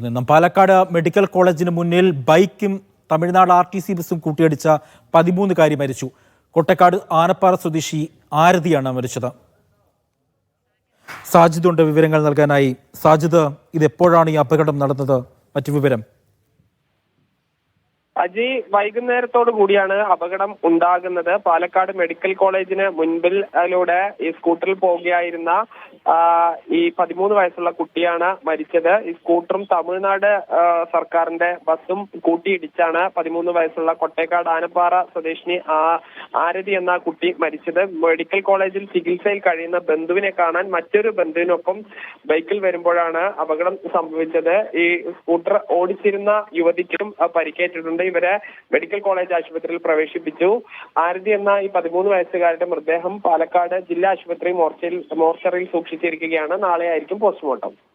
നിന്നും. പാലക്കാട് മെഡിക്കൽ കോളേജിന് മുന്നിൽ ബൈക്കും തമിഴ്നാട് ആർ ടി സി ബസും കൂട്ടിയിടിച്ച പതിമൂന്നുകാരി മരിച്ചു. കൊട്ടക്കാട് ആനപ്പാറ സ്വദേശി ആരതിയാണ് മരിച്ചത്. സാജിദുണ്ട് വിവരങ്ങൾ നൽകാനായി. സാജിദ് ഇത് എപ്പോഴാണ് ഈ അപകടം നടന്നത്? മറ്റു വിവരം അജി വൈകുന്നേരത്തോടു കൂടിയാണ് അപകടം ഉണ്ടാകുന്നത്. പാലക്കാട് മെഡിക്കൽ കോളേജിന് മുൻപിൽ മുൻപിലൂടെ ഈ സ്കൂട്ടറിൽ പോവുകയായിരുന്ന ഈ പതിമൂന്ന് വയസ്സുള്ള കുട്ടിയാണ് മരിച്ചത്. ഈ സ്കൂട്ടറും തമിഴ്നാട് സർക്കാരിന്റെ ബസ്സും കൂട്ടിയിടിച്ചാണ് പതിമൂന്ന് വയസ്സുള്ള കൊട്ടേക്കാട് ആനപ്പാറ സ്വദേശിനി ആരതി എന്ന കുട്ടി മരിച്ചത്. മെഡിക്കൽ കോളേജിൽ ചികിത്സയിൽ കഴിയുന്ന ബന്ധുവിനെ കാണാൻ മറ്റൊരു ബന്ധുവിനൊപ്പം ബൈക്കിൽ വരുമ്പോഴാണ് അപകടം സംഭവിച്ചത്. ഈ സ്കൂട്ടർ ഓടിച്ചിരുന്ന യുവതിക്കും ആ, പരിക്കേറ്റിട്ടുണ്ട് ഇവരെ മെഡിക്കൽ കോളേജ് ആശുപത്രിയിൽ പ്രവേശിപ്പിച്ചു. ആരതി എന്ന ഈ പതിമൂന്ന് വയസ്സുകാരുടെ മൃതദേഹം പാലക്കാട് ജില്ലാ ആശുപത്രി മോർച്ചറിയിൽ സൂക്ഷിച്ചിരിക്കുകയാണ്. നാളെ ആയിരിക്കും പോസ്റ്റ്മോർട്ടം.